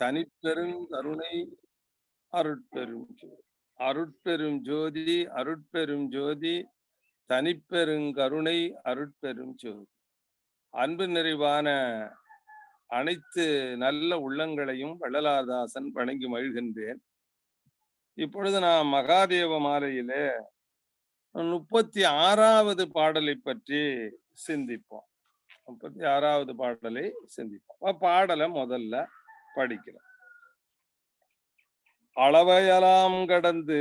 தனிப்பெரும் கருணை அருட்பெரும் ஜோதி அருட்பெரும் ஜோதி அருட்பெரும் ஜோதி தனிப்பெரும் கருணை அருட்பெரும் ஜோதி. அன்பு நிறைவான அனைத்து நல்ல உள்ளங்களையும் வள்ளலாதாசன் வணங்கி மகிழ்கின்றேன். இப்பொழுது நான் மகாதேவ மாலையிலே முப்பத்தி ஆறாவது பாடலை பற்றி சிந்திப்போம். முப்பத்தி ஆறாவது பாடலை சிந்திப்போம். பாடலை முதல்ல படிக்கிறோம். அளவையெல்லாம் கடந்து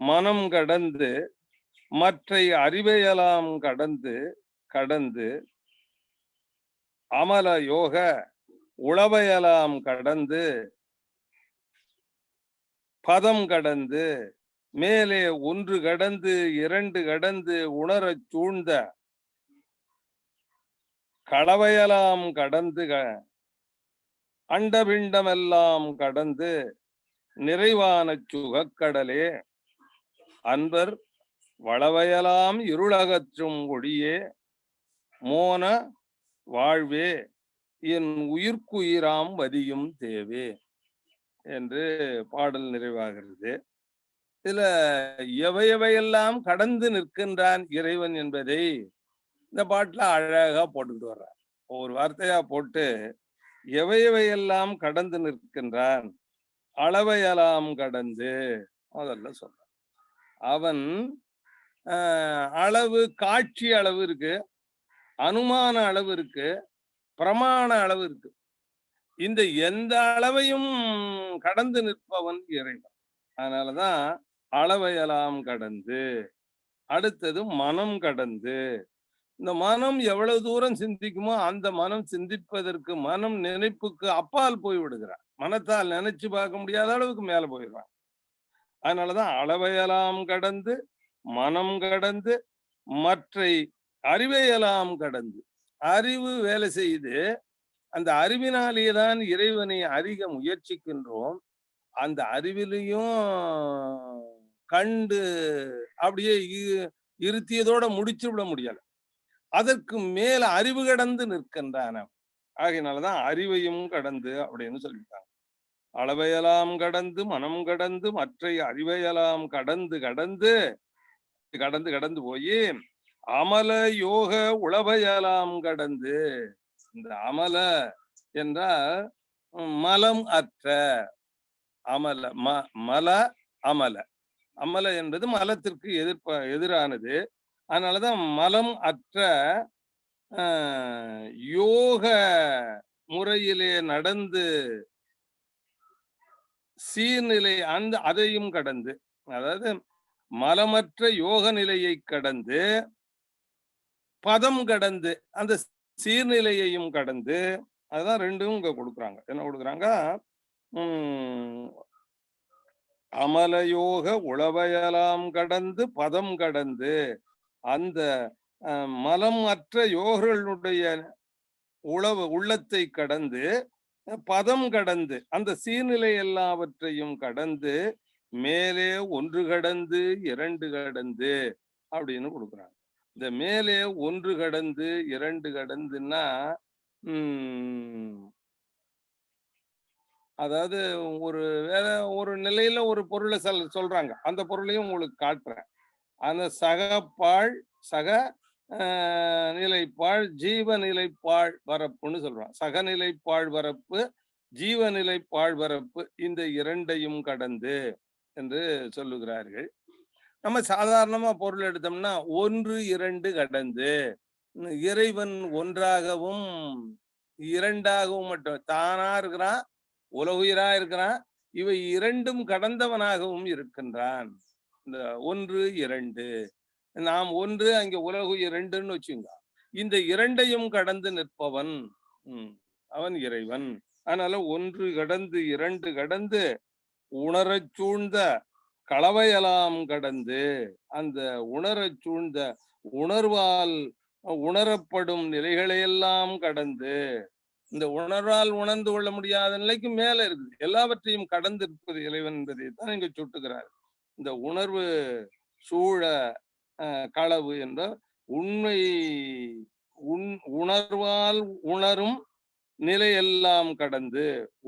மனம் கடந்து மற்றை அறிவையெல்லாம் கடந்து கடந்து அமல யோக உளவையெல்லாம் கடந்து பதம் கடந்து மேலே ஒன்று கடந்து இரண்டு கடந்து உணரச் சூழ்ந்த களவையெல்லாம் கடந்து க- அண்டபிண்டமெல்லாம் கடந்து நிறைவான சுகக்கடலே. அன்பர் வளவையலாம் இருளகற்றும் ஒளியே மோன வாழ்வே என் உயிர்க்குயிராம் வதியும் தேவே என்று பாடல் நிறைவாகிறது. இதுல எவையவையெல்லாம் கடந்து நிற்கின்றான் இறைவன் என்பதை இந்த பாட்டுல அழகா போட்டுக்கிட்டு வர்றார். ஒரு வார்த்தையா போட்டு எவை எவையெல்லாம் கடந்து நிற்கின்றான்? அளவையெல்லாம் கடந்து முதல்ல சொல்றான். அவன் ஆஹ், அளவு காட்சி அளவு இருக்கு அனுமான அளவு இருக்கு பிரமாண அளவு இருக்கு. இந்த எந்த அளவையும் கடந்து நிற்பவன் இறைவன். அதனாலதான் அளவையெல்லாம் கடந்து அடுத்தது மனம் கடந்து இந்த மனம் எவ்வளவு தூரம் சிந்திக்குமோ அந்த மனம் சிந்திப்பதற்கு மனம் நினைப்புக்கு அப்பால் போய் விடுகிறான் மனத்தால் நினைச்சு பார்க்க முடியாத அளவுக்கு மேல போயிடுறான். அதனாலதான் அளவையெல்லாம் கடந்து மனம் கடந்து மற்றை அறிவையெல்லாம் கடந்து. அறிவு வேலை செய்து அந்த அறிவினாலேயே தான் இறைவனை அறிக முயற்சிக்கின்றோம். அந்த அறிவிலையும் கண்டு அப்படியே இ- இருத்தியதோட முடிச்சு விட முடியல. அதற்கு மேல அறிவு கடந்து நிற்கின்றன. ஆகையினாலதான் அறிவையும் கடந்து அப்படின்னு சொல்லிட்டாங்க. அளவையெல்லாம் கடந்து மனம் கடந்து மற்ற அறிவையெல்லாம் கடந்து கடந்து கடந்து கடந்து போய் அமல யோக உளவையெல்லாம் கடந்து இந்த அமல என்றால் உம், மலம் அற்ற அமல ம மல அமல. அமல என்பது மலத்திற்கு எதிர்ப்ப எதிரானது. அதனாலதான் மலம் அற்ற ஆஹ், யோக முறையிலே நடந்து சீர்நிலை அந்த அதையும் கடந்து அதாவது மலமற்ற யோக நிலையை கடந்து பதம் கடந்து அந்த சீர்நிலையையும் கடந்து அதுதான் ரெண்டும் இங்க கொடுக்குறாங்க. என்ன கொடுக்குறாங்க? அமலயோக உளவையலாம் கடந்து பதம் கடந்து அந்த மலம் அற்ற யோகர்களுடைய உளவு உள்ளத்தை கடந்து பதம் கடந்து அந்த சீர்நிலை எல்லாவற்றையும் கடந்து மேலே ஒன்று கடந்து இரண்டு கடந்து அப்படின்னு கொடுக்குறாங்க. இந்த மேலே ஒன்று கடந்து இரண்டு கடந்துன்னா உம் அதாவது ஒரு வேற ஒரு நிலையில ஒரு பொருளை சொல் சொல்றாங்க. அந்த பொருளையும் உங்களுக்கு காட்டுறேன். அந்த சகப்பாள் சக ஆஹ், ஜீவநிலைப்பாள் ஜீவநிலைப்பாழ் வரப்புன்னு சொல்றான். சகநிலைப்பாள் வரப்பு ஜீவநிலை பாழ்வரப்பு இந்த இரண்டையும் கடந்து என்று சொல்லுகிறார்கள். நம்ம சாதாரணமா பொருள் எடுத்தோம்னா ஒன்று இரண்டு கடந்து. இறைவன் ஒன்றாகவும் இரண்டாகவும் மட்டும் தானா இருக்கிறான் உலகுயிரா இருக்கிறான் இவை இரண்டும் கடந்தவனாகவும் இருக்கின்றான். இந்த ஒன்று இரண்டு. நாம் ஒன்று அங்கே உலகு இரண்டுன்னு வச்சுங்க. இந்த இரண்டையும் கடந்து நிற்பவன் உம், அவன் இறைவன். அதனால ஒன்று கடந்து இரண்டு கடந்து உணரச் சூழ்ந்த கலவையெல்லாம் கடந்து அந்த உணரச் சூழ்ந்த உணர்வால் உணரப்படும் நிலைகளையெல்லாம் கடந்து இந்த உணர்வால் உணர்ந்து கொள்ள முடியாத நிலைக்கு மேல இருக்குது. எல்லாவற்றையும் கடந்து இருப்பது இறைவன் என்பதை தான் இங்க சுட்டுகிறார். இந்த உணர்வு சூழ களவு என்ற உண்மை உண் உணர்வால் உணரும் நிலையெல்லாம் கடந்து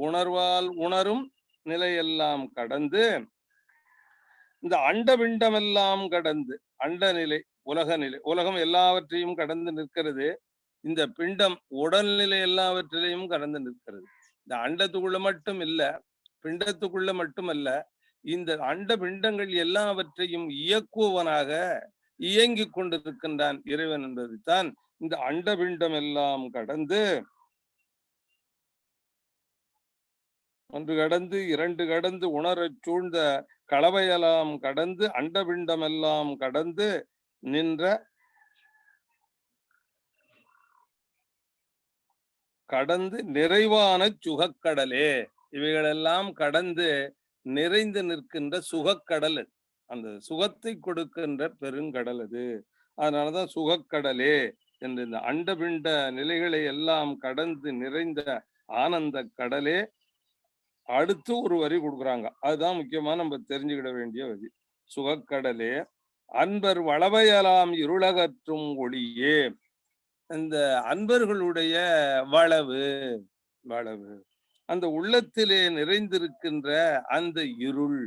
உணர்வால் உணரும் நிலையெல்லாம் கடந்து இந்த அண்டபிண்டமெல்லாம் கடந்து அண்ட நிலை உலக நிலை உலகம் எல்லாவற்றையும் கடந்து நிற்கிறது. இந்த பிண்டம் உடல்நிலை எல்லாவற்றிலையும் கடந்து நிற்கிறது. இந்த அண்டத்துக்குள்ள மட்டும் இல்ல பிண்டத்துக்குள்ள மட்டுமல்ல இந்த அண்ட பிண்டங்கள் எல்லாவற்றையும் இயக்குவனாக இயங்கிக் கொண்டிருக்கின்றான் இறைவன் என்பதுதான் இந்த அண்டபிண்டம் எல்லாம் கடந்து ஒன்று கடந்து இரண்டு கடந்து உணரச் சூழ்ந்த கலவையெல்லாம் கடந்து அண்டபிண்டம் எல்லாம் கடந்து நின்ற கடந்து நிறைவான சுகக்கடலே. இவைகளெல்லாம் கடந்து நிறைந்து நிற்கின்ற சுகக்கடல் அது. அந்த சுகத்தை கொடுக்கின்ற பெருங்கடல் அது. அதனாலதான் சுகக்கடலே என்று இந்த அண்டபிண்ட நிலைகளை எல்லாம் கடந்து நிறைந்த ஆனந்த கடலே அடுத்து ஒரு வரி கொடுக்குறாங்க. அதுதான் முக்கியமா நம்ம தெரிஞ்சுக்கிட வேண்டிய வரி. சுகக்கடலே அன்பர் வளவையலாம் இருளகற்றும் ஒளியே. இந்த அன்பர்களுடைய வளவு வளவு. அந்த உள்ளத்திலே நிறைந்திருக்கின்ற அந்த இருள்.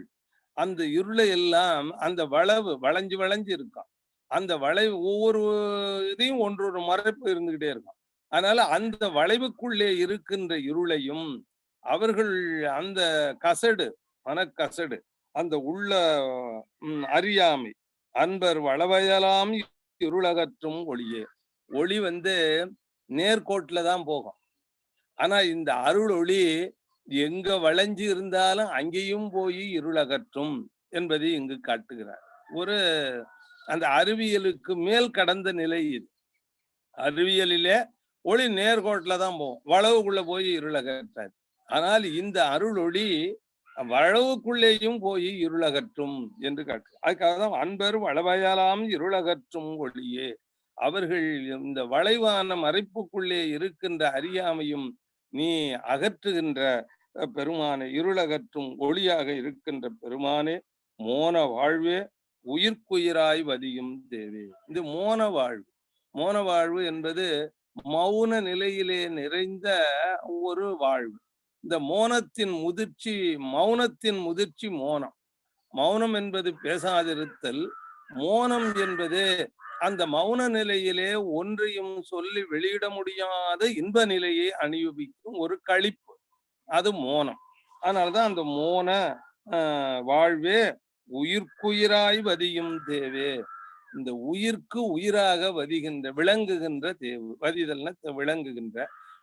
அந்த இருளை எல்லாம் அந்த வளவு வளைஞ்சு வளைஞ்சு இருக்கும். அந்த வளைவு ஒவ்வொரு இதையும் ஒன்றொரு மறைப்பு இருந்துகிட்டே இருக்கும். அதனால அந்த வளைவுக்குள்ளே இருக்கின்ற இருளையும் அவர்கள் அந்த கசடு மனக்கசடு அந்த உள்ள அறியாமை அன்பர் வளவையலாம் இருளகற்றும் ஒளியே. ஒளி வந்து நேர்கோட்டில் தான் போகும். ஆனா இந்த அருள் ஒளி எங்க வளைஞ்சு இருந்தாலும் அங்கேயும் போய் இருளகற்றும் என்பதை இங்கு காட்டுகிறார். ஒரு அந்த அறிவியலுக்கு மேல் கடந்த நிலை இது. அறிவியலிலே ஒளி நேர்கோட்டில் தான் போகும். வளவுக்குள்ள போய் இருளகற்றார் ஆனால் இந்த அருள் ஒளி வளவுக்குள்ளேயும் போய் இருளகற்றும் என்று காட்டு அதுக்காக தான் அன்பர் வளவையாலாம் இருளகற்றும் ஒளியே. அவர்கள் இந்த வளைவான மறைப்புக்குள்ளே இருக்கின்ற அறியாமையும் நீ அகற்றுகின்ற பெருமானே இருளகற்றும் ஒளியாக இருக்கின்ற பெருமானே மோன வாழ்வே உயிர்க்குயிராய் வதியும் தேவே. இது மோன வாழ்வு. மோன வாழ்வு என்பது மௌன நிலையிலே நிறைந்த ஒரு வாழ்வு. இந்த மோனத்தின் முதிர்ச்சி மௌனத்தின் முதிர்ச்சி மோனம். மௌனம் என்பது பேசாதிருத்தல் மோனம் என்பது அந்த மௌன நிலையிலே ஒன்றையும் சொல்லி வெளியிட முடியாத இன்ப நிலையை அனுபவிக்கும் ஒரு கழிப்பு. அது மோனம். அதனாலதான் அந்த மோன ஆஹ், வாழ்வே உயிர்க்குயிராய் வதியும் தேவே. இந்த உயிர்க்கு உயிராக வதிகின்ற விளங்குகின்ற தேவு வதிதல்னா விளங்குகின்ற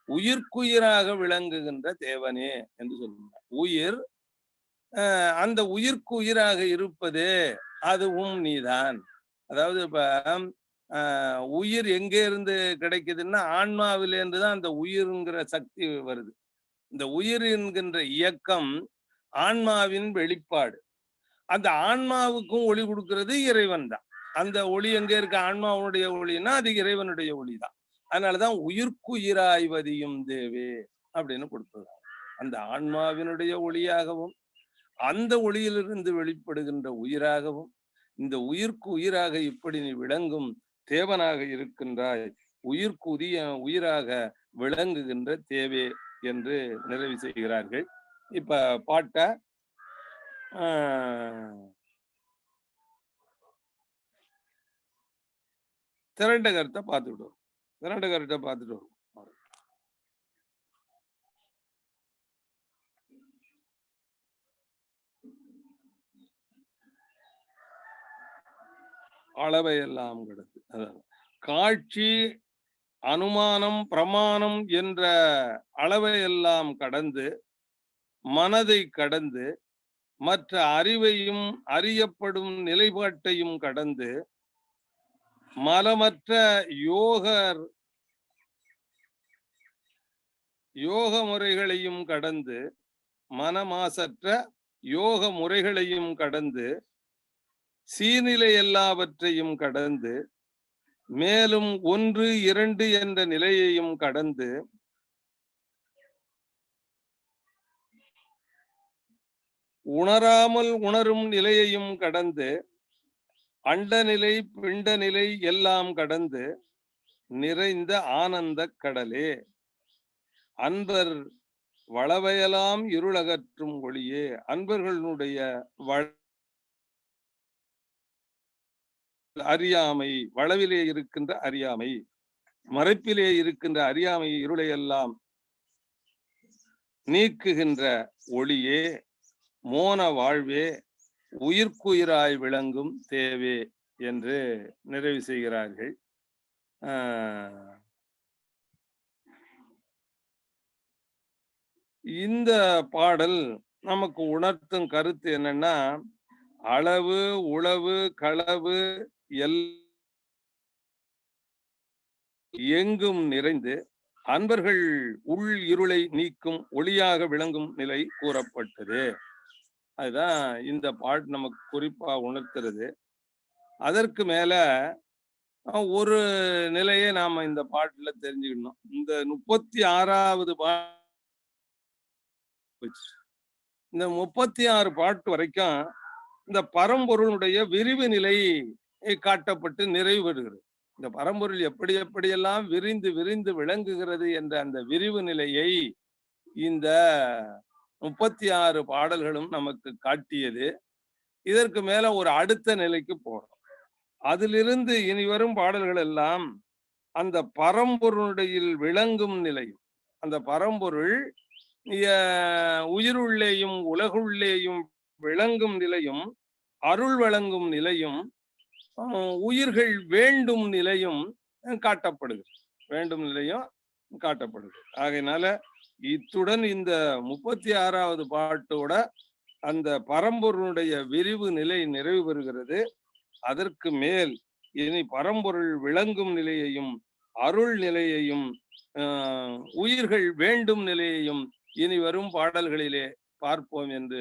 உயிர்க்குயிராக விளங்குகின்ற தேவனே என்று சொல்லுங்க. உயிர் ஆஹ், அந்த உயிர்க்கு உயிராக அதுவும் நீதான். அதாவது இப்ப உயிர் எங்கே இருந்து கிடைக்குதுன்னா ஆன்மாவிலேருந்து தான் அந்த உயிர்ங்கிற சக்தி வருது. இந்த உயிர் என்கின்ற இயக்கம் ஆன்மாவின் வெளிப்பாடு. அந்த ஆன்மாவுக்கும் ஒளி கொடுக்கிறது இறைவன் தான். அந்த ஒளி எங்க இருக்க? ஆன்மாவுடைய ஒளின்னா அது இறைவனுடைய ஒளி தான். அதனாலதான் உயிர்க்குயிராய்வதியும் தேவே அப்படின்னு கொடுத்துருக்காங்க. அந்த ஆன்மாவினுடைய ஒளியாகவும் அந்த ஒளியிலிருந்து வெளிப்படுகின்ற உயிராகவும் இந்த உயிர்க்கு உயிராக இப்படி நீ விளங்கும் தேவனாக இருக்கின்றாய். உயிர்க்கு உரிய உயிராக விளங்குகின்ற தேவே என்று நிறைவு செய்கிறார்கள். இப்ப பாட்ட ஆஹ், திரண்ட கருத்தை பார்த்துக்கிட்டோம் திரண்ட கருத்தை பார்த்துட்டு அளவையெல்லாம் அளவை எல்லாம் கிடக்கு அதான் காட்சி அனுமானம் பிரமாணம் என்ற அளவை எல்லாம் கடந்து மனதை கடந்து மற்ற அறிவையும் அறியப்படும் நிலைப்பாட்டையும் கடந்து மலமற்ற யோகர் யோக முறைகளையும் கடந்து மனமாசற்ற யோக முறைகளையும் கடந்து சீநிலை எல்லாவற்றையும் கடந்து மேலும் ஒன்று இரண்டு என்ற நிலையையும் கடந்து உணராமல் உணரும் நிலையையும் கடந்து அண்டநிலை பிண்டநிலை எல்லாம் கடந்து நிறைந்த ஆனந்த கடலே. அன்பர் வளவையெல்லாம் இருளகற்றும் ஒளியே அன்பர்களுடைய வள அறியாமை வளவிலே இருக்கின்ற அறியாமை மறைப்பிலே இருக்கின்ற அறியாமை இருளையெல்லாம் நீக்குகின்ற ஒளியே மோன வாழ்வே உயிர்க்குயிராய் விளங்கும் தேவே என்று நிறைவு செய்கிறார்கள். ஆஹ் இந்த பாடல் நமக்கு உணர்த்தும் கருத்து என்னன்னா அளவு உளவு களவு எல் எங்கும் நிறைந்து அன்பர்கள் உள் இருளை நீக்கும் ஒளியாக விளங்கும் நிலை கூறப்பட்டது. அதுதான் இந்த பாட்டு நமக்கு குறிப்பா உணர்த்துறது. அதற்கு மேல ஒரு நிலையை நாம இந்த பாட்டுல தெரிஞ்சுக்கணும். இந்த முப்பத்தி ஆறாவது பாட்டு இந்த முப்பத்தி ஆறு பாட்டு வரைக்கும் இந்த பரம்பொருளுடைய விரிவு நிலை காட்டப்பட்டு நிறைவு பெறுகிறது. இந்த பரம்பொருள் எப்படி எப்படியெல்லாம் விரிந்து விரிந்து விளங்குகிறது என்ற அந்த விரிவு நிலையை இந்த முப்பத்தி ஆறு பாடல்களும் நமக்கு காட்டியது. இதற்கு மேல ஒரு அடுத்த நிலைக்கு போறோம். அதிலிருந்து இனி வரும் பாடல்கள் எல்லாம் அந்த பரம்பொருளுடைய விளங்கும் நிலை அந்த பரம்பொருள் உயிருள்ளேயும் உலகுள்ளேயும் விளங்கும் நிலையும் அருள் வழங்கும் நிலையும் உயிர்கள் வேண்டும் நிலையும் காட்டப்படுது வேண்டும் நிலையும் காட்டப்படுது ஆகையினால இத்துடன் இந்த முப்பத்தி ஆறாவது பாட்டோட அந்த பரம்பொருளுடைய விரிவு நிலை நிறைவு பெறுகிறது. அதற்கு மேல் இனி பரம்பொருள் விளங்கும் நிலையையும் அருள் நிலையையும் ஆஹ், உயிர்கள் வேண்டும் நிலையையும் இனி வரும் பாடல்களிலே பார்ப்போம் என்று